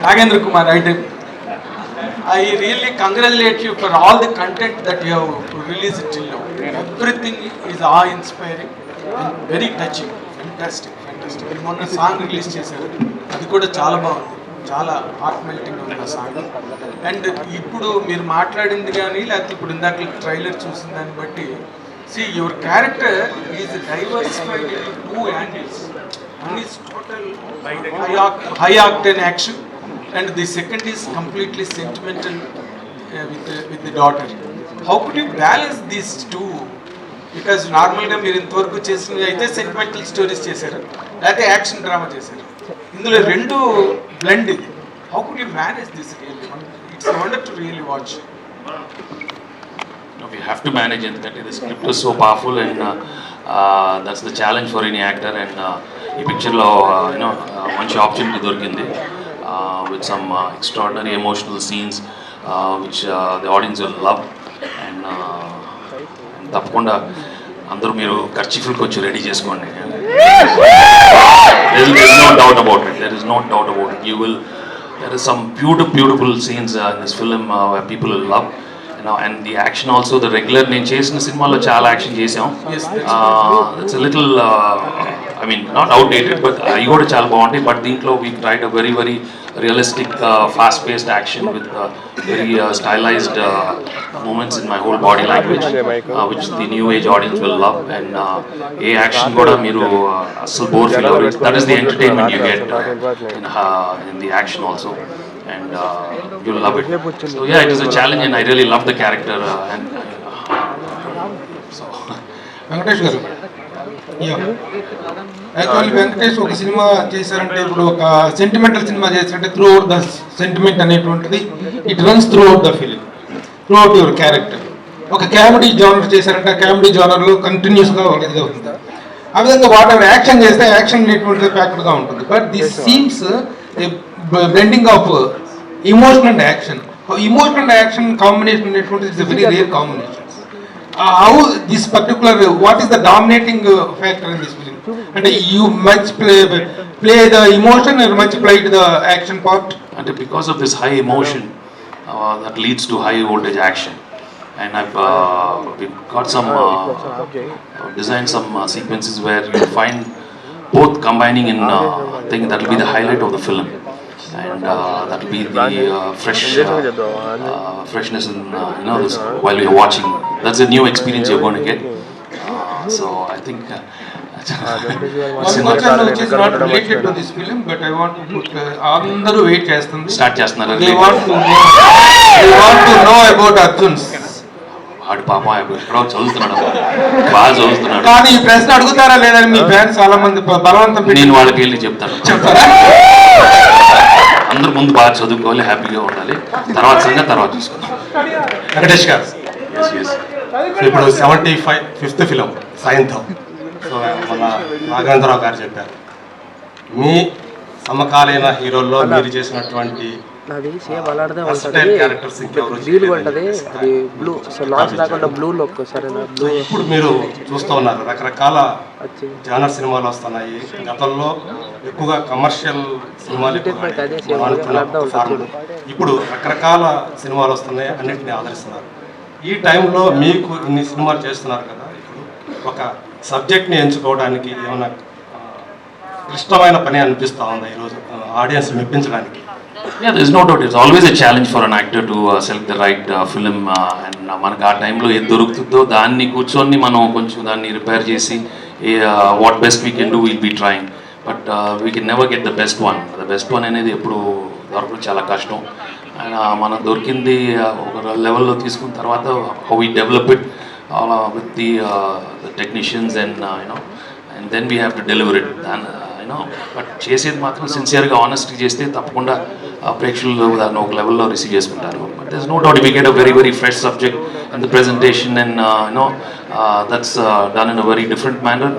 నాగేంద్ర కుమార్ అంటే I really congratulate you for all the content that you release everything is uh inspiring very touching fantastic fantastic మొన్న song release చేశారు అది కూడా చాలా బాగుంది. చాలా హార్ట్ మెల్టింగ్ ఉంది సాంగ్ అండ్ ఇప్పుడు మీరు మాట్లాడింది కానీ లేకపోతే ఇప్పుడు ఇందాక ట్రైలర్ చూసిన దాన్ని బట్టి see your character is diversified two angles high act high act and action and the second is completely sentimental with with the daughter how could you balance these two because నార్మల్గా మీరు ఇంతవరకు చేసినవి అయితే sentimental stories చేశారు. లేకపోతే action drama చేశారు. ఇందులో రెండు బ్లెండ్ ఇది. How could you manage this really it's wonder to really watch No, we have to manage ఎందుకంటే the script is so powerful and uh, uh, that's the challenge for any actor. And uh, ఈ పిక్చర్లో you know uh, uh, మంచి opportunity దొరికింది. With some extraordinary emotional scenes which the audience will love and తప్పకుండా అందరూ మీరు ఖర్చీఫుల్కి వచ్చి ready చేసుకోండి there is, there is no doubt about it. There is no doubt about it. You will. There is some beautiful, beautiful scenes uh, in this film uh, where people will love. You know, and the action also, the regular నేను చేసిన సినిమాలో చాలా action చేసాం Yes, it's little I mean not outdated but అవి కూడా చాలా బాగుంటాయి but దీంట్లో we tried a very very Realistic fast paced action with very stylized moments in my whole body language which the new age audience will love and a action కూడా మీరు uh, అస్సలు bore feel అవ్వరు that is the entertainment you get in in the action also and uh, you'll love it. So yeah, it is a challenge, and I really love the character. Uh, and so Venkatesh garu Actually Venkatesh ఒక cinema చేశారంటే ఇప్పుడు ఒక sentimental cinema చేశారంటే throughout the sentiment అనేటువంటిది it runs throughout the film throughout your character ఒక comedy genre చేశారంటే ఆ comedy జోనర్లో కంటిన్యూస్గా ఇది అవుతుంది ఆ విధంగా వాట్ ఎవర్ యాక్షన్ చేస్తే యాక్షన్ అనేటువంటిది ఫ్యాక్టర్గా ఉంటుంది. But this seems blending of emotion and action emotion and action combination అనేటువంటిది is very rare combination how this particular what is the dominating uh, factor in this film and you much play play the emotion or much play the action part and because of this high emotion uh, that leads to high voltage action. And I've uh, got some uh, designed some uh, sequences where you find both combining in uh, I think that will be the highlight of the film. And uh, that will be the uh, fresh uh, uh, freshness in uh, you know this, while you're watching. That's a new experience you're going to get. So I think. One question which is not related to this film but i want to put uh, అందరూ wait చేస్తుంది. Start చేస్తున్నారు. They want to know. They want to know about arjuns. వాడు పాపం ఎక్కడో చదువుతున్నాడు. బాగా చదువుతున్నాడు. కానీ ఈ ప్రశ్న అడుగుతారా లేదని మీ ఫ్యాన్స్ చాలా మంది బలవంతం నేను వాళ్ళకి వెళ్ళి చెప్తాను. అందరు ముందు బాగా చదువుకోవాలి హ్యాపీగా ఉండాలి. తర్వాత సంగతి తర్వాత చూసుకుందాం. వెంకటేష్ గారు. సో ఇప్పుడు సెవెంటీ ఫైవ్ ఫిఫ్త్ ఫిలిం సాయంత్రం. సో మన నాగేంద్రరావు గారు చెప్పారు. మీ సమకాలీన హీరోల్లో మీరు చేసినటువంటి అది సేమ్ ఉంటుంది. ఉంటుంది అది బ్లూ సో లాస్ట్ కాకుండా బ్లూ లుక్ సరేనా సో బ్లూ ఇప్పుడు మీరు చూస్తూ ఉన్నారు రకరకాల జానర్ సినిమాలు వస్తున్నాయి. గతంలో ఎక్కువగా కమర్షియల్ సినిమాలు. ఇప్పుడు రకరకాల సినిమాలు వస్తున్నాయి అన్నింటినీ ఆదరిస్తున్నారు. ఈ టైంలో మీకు ఇన్ని సినిమాలు చేస్తున్నారు కదా ఇప్పుడు ఒక సబ్జెక్ట్ని ఎంచుకోవడానికి ఏమైనా క్లిష్టమైన పని అనిపిస్తూ ఉందా ఈరోజు ఆడియన్స్ మెప్పించడానికి? Yeah, there's no doubt. It's always a challenge for an actor to uh, select the right uh, uh, uh మనకు ఆ టైంలో ఏది దొరుకుతుందో దాన్ని కూర్చొని మనం కొంచెం దాన్ని రిపేర్ చేసి what best we can do will be trying but we can never get the best one the best one అనేది ఎప్పుడు దొరకడం చాలా కష్టం. అండ్ మనం దొరికింది ఒక లెవెల్లో తీసుకున్న తర్వాత how we develop it with the technicians and you know and then we have to deliver it దాని యూనో బట్ చేసేది మాత్రం సిన్సియర్గా ఆనెస్ట్గా చేస్తే తప్పకుండా ప్రేక్షకులు దాన్ని ఒక లెవెల్లో రిసీవ్ చేసుకుంటారు. But there's no doubt we get a very very fresh subject and the presentation and you know that's done in a very different manner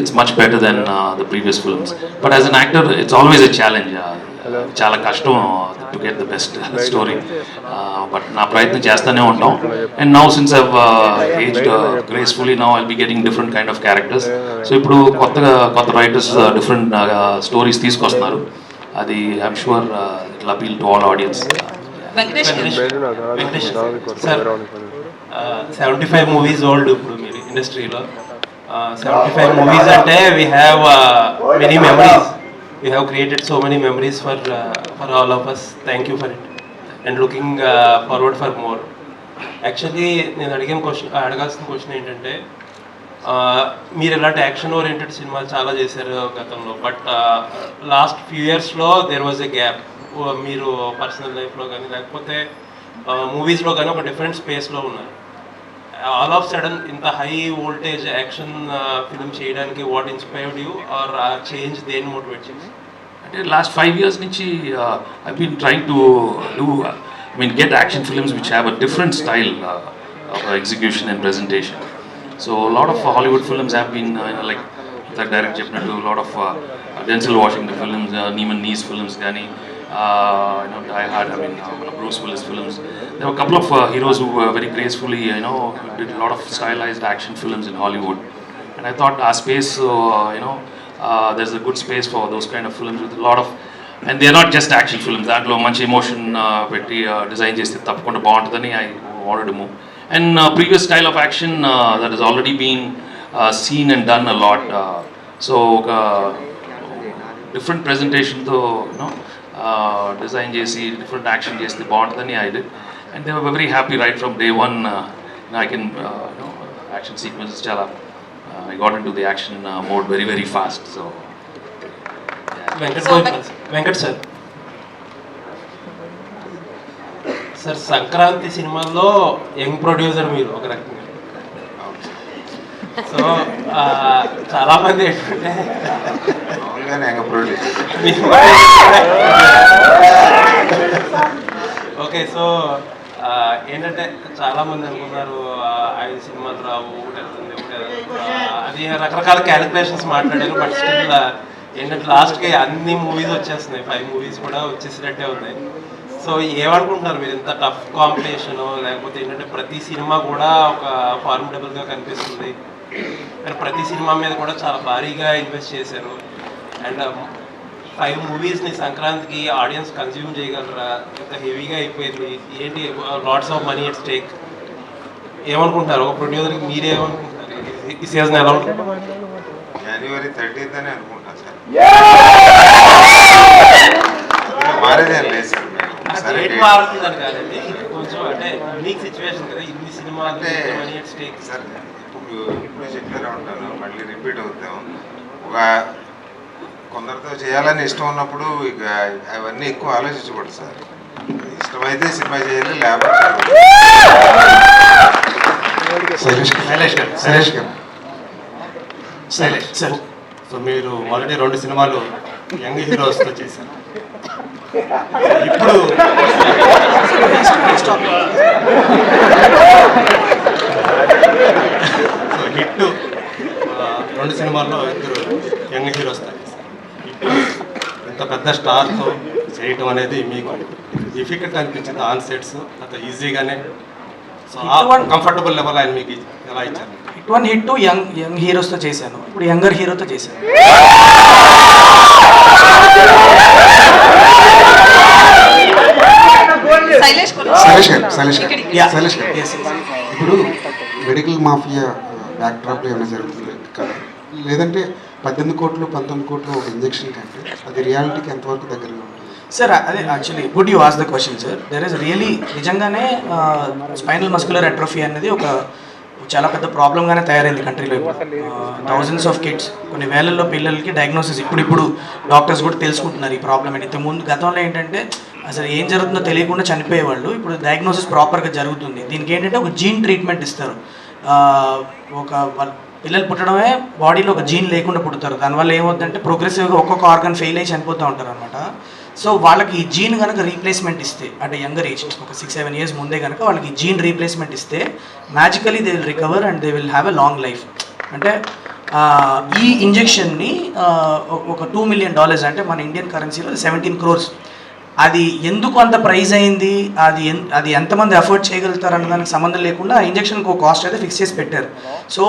it's much better than the previous films but as an actor it's always a challenge చాలా కష్టం to get the best story but నా ప్రయత్నం చేస్తూనే ఉంటాం. And now since I've aged gracefully now I'll be getting different kind of characters so ఇప్పుడు కొత్తగా కొత్త writers different stories తీసుకొస్తున్నారు. అది I'm sure it appeal to all audience seventy five movies old ఇప్పుడు మీరు ఇండస్ట్రీలో సెవెంటీ ఫైవ్ మూవీస్ అంటే we have many memories we have created so many memories for for all of us thank you for it and looking forward for more actually నేను అడిగిన question అడగాల్సిన question ఏంటంటే మీరు ఇలాంటి యాక్షన్ ఓరియంటెడ్ సినిమాలు చాలా చేశారు గతంలో. బట్ లాస్ట్ ఫ్యూ ఇయర్స్లో దేర్ వాజ్ ఎ గ్యాప్ మీరు పర్సనల్ లైఫ్లో కానీ లేకపోతే మూవీస్లో కానీ ఒక డిఫరెంట్ స్పేస్లో ఉన్నారు. ఆల్ ఆఫ్ సడన్ ఇంత హై వోల్టేజ్ యాక్షన్ ఫిల్మ్ చేయడానికి what inspired you or change దేని మోటివేట్ చేసి అంటే లాస్ట్ ఫైవ్ ఇయర్స్ నుంచి I been trying to do I mean get action films which have a different style of execution and presentation so lot of Hollywood films have been like direct చెప్పినట్టు lot of Denzel Washington films నీమన్ నీస్ films కానీ You know I hard I mean మన Bruce Willis films there were a couple of uh, heroes who were very gracefully, you know, did a lot of stylized action films in Hollywood. And I thought our space, uh, you know, uh, there's a good space for those kind of films with a lot of, and they're not just action films. దాంట్లో మంచి emotion పెట్టి design చేస్తే తప్పకుండా బాగుంటుందని I wanted move and previous style of action that is already been seen and done a lot so ఒక different ప్రెజెంటేషన్తో you know Design చేసి different action చేస్తే బాగుంటుందని I and they were happy right from day one I can action sequences చాలా I got into the action mode very very fast so Venkat sir sir Sankranti సినిమాల్లో young producer మీరు ఒక రకంగా. So చాలా మంది ఏంటంటే మామూలుగానే ఎంగ ప్రొడ్యూసర్ ఓకే సో ఏంటంటే చాలా మంది అనుకున్నారు ఐదు సినిమాలు రావు ఒకటి వెళ్తుంది అది రకరకాల క్యాలిక్యులేషన్స్ మాట్లాడారు బట్ స్టిల్ ఏంటంటే లాస్ట్కి అన్ని మూవీస్ వచ్చేస్తున్నాయి. ఫైవ్ మూవీస్ కూడా వచ్చేసినట్టే ఉన్నాయి. సో ఏమనుకుంటున్నారు మీరు? ఇంత టఫ్ కాంపిటీషన్ లేకపోతే ఏంటంటే ప్రతి సినిమా కూడా ఒక ఫార్మిడబుల్గా కనిపిస్తుంది. కానీ ప్రతి సినిమా మీద కూడా చాలా భారీగా ఇన్వెస్ట్ చేశారు. అండ్ ఫైవ్ మూవీస్ని సంక్రాంతికి ఆడియన్స్ కన్జ్యూమ్ చేయగలరా? ఇంత హెవీగా అయిపోయింది. ఏంటి? Lots of money at stake ఏమనుకుంటారు ఒక ప్రొడ్యూసర్కి మీరేమనుకుంటారు ఈ- ఈ సీజన్ ఎలా ఉంటుంది? జనవరి థర్టీత్ అని అనుకుంటా సార్. మారేదేం లేదు సార్ సరే రేట్ మారుతుందని కాదండి. కొంచెం అంటే యూనిక్ సిచ్యువేషన్ కదా. ఇన్ని సినిమాలు స్టేక్ సార్ ఇప్పుడు ఇప్పుడు చెప్పారే ఉంటాను. మళ్ళీ రిపీట్ అవుతాం. ఒక కొందరితో చేయాలని ఇష్టం ఉన్నప్పుడు ఇక అవన్నీ ఎక్కువ ఆలోచించకూడదు సార్. ఇష్టమైతే సినిమా చేయాలి లేకపోతే శైలేష్ గారు. శైలేష్ సార్ సో మీరు మొదటి రెండు సినిమాలు యంగ్ హీరోస్తో చేశారు. ఇప్పుడు సో హిట్ రెండు సినిమాల్లో ఇద్దరు యంగ్ హీరోస్తో చేశారు ఇప్పుడు ఇంత పెద్ద స్టార్తో చేయటం అనేది మీకు డిఫికల్ట్ అనిపించింది ఆన్ సెట్స్ అంత ఈజీగానే సో కంఫర్టబుల్ లెవెల్ ఆయన మీకు ఎలా ఇచ్చారు? Hit one hit two young young హీరోస్తో చేశాను. ఇప్పుడు యంగర్ హీరోతో చేశాను. ఇప్పుడు మెడికల్ మాఫియా బ్యాక్డ్రాప్లో ఏమైనా జరుగుతుంది? కదా లేదంటే పద్దెనిమిది కోట్లు పంతొమ్మిది కోట్లు ఒక ఇంజెక్షన్ కంటే అది రియాలిటీకి ఎంతవరకు దగ్గరగా ఉంటుంది? సార్ అదే actually good you ask the question sir there is really నిజంగానే స్పైనల్ మస్కులర్ అట్రోఫీ అనేది ఒక చాలా పెద్ద ప్రాబ్లంగానే తయారైంది కంట్రీలో థౌజండ్స్ ఆఫ్ కిడ్స్ కొన్ని వేలల్లో పిల్లలకి డయాగ్నోసిస్ ఇప్పుడు ఇప్పుడు డాక్టర్స్ కూడా తెలుసుకుంటున్నారు ఈ ప్రాబ్లం అని. ఇంతకుముందు గతంలో ఏంటంటే అసలు ఏం జరుగుతుందో తెలియకుండా చనిపోయేవాళ్ళు ఇప్పుడు డయాగ్నోసిస్ ప్రాపర్గా జరుగుతుంది. దీనికి ఏంటంటే ఒక జీన్ ట్రీట్మెంట్ ఇస్తారు. ఒక పిల్లలు పుట్టడమే బాడీలో ఒక జీన్ లేకుండా పుడతారు. దానివల్ల ఏమవుతుందంటే ప్రోగ్రెసివ్గా ఒక్కొక్క ఆర్గన్ ఫెయిల్ అయ్యి చనిపోతూ ఉంటారు అనమాట సో వాళ్ళకి ఈ జీన్ కనుక రీప్లేస్మెంట్ ఇస్తే అంటే యంగర్ ఏజ్ ఒక సిక్స్ సెవెన్ ఇయర్స్ ముందే కనుక వాళ్ళకి జీన్ రీప్లేస్మెంట్ ఇస్తే magically they will recover and they will have a long life అంటే ఈ ఇంజెక్షన్ని ఒక టూ మిలియన్ డాలర్స్ అంటే మన ఇండియన్ కరెన్సీలో సెవెంటీన్ క్రోర్స్ అది ఎందుకు అంత ప్రైజ్ అయింది? అది ఎన్- అది ఎంతమంది అఫోర్డ్ చేయగలుగుతారు అన్న దానికి సంబంధం లేకుండా ఆ ఇంజెక్షన్కి ఒక కాస్ట్ అయితే ఫిక్స్ చేసి పెట్టారు. సో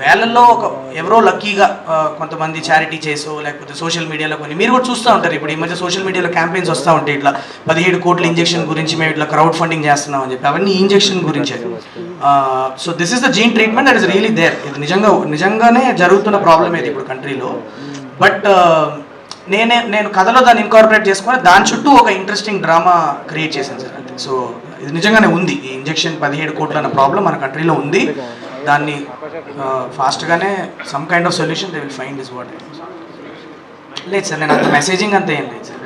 వేలల్లో ఒక ఎవరో లక్కీగా కొంతమంది చారిటీ చేసో లేకపోతే సోషల్ మీడియాలో కొన్ని మీరు కూడా చూస్తూ ఉంటారు. ఇప్పుడు ఈ మధ్య సోషల్ మీడియాలో క్యాంపెయిన్స్ వస్తూ ఉంటాయి. ఇట్లా పదిహేడు కోట్ల ఇంజెక్షన్ గురించి మేము ఇట్లా క్రౌడ్ ఫండింగ్ చేస్తున్నాం అని చెప్పి అవన్నీ ఇంజెక్షన్ గురించే. So this is the gene treatment that is really there ఇది నిజంగా నిజంగానే జరుగుతున్న ప్రాబ్లం ఇది ఇప్పుడు కంట్రీలో. బట్ నేనే నేను కథలో దాన్ని ఇన్కార్పొరేట్ చేసుకొని దాని చుట్టూ ఒక ఇంట్రెస్టింగ్ డ్రామా క్రియేట్ చేశాను సార్. అంతే. సో ఇది నిజంగానే ఉంది. ఈ ఇంజెక్షన్ పదిహేడు కోట్ల అన్న ప్రాబ్లం మన కంట్రీలో ఉంది. దాన్ని ఫాస్ట్గానే some kind of solution they will find is what లేదు సార్ నేను అంత మెసేజింగ్ అంత ఏం లేదు సార్.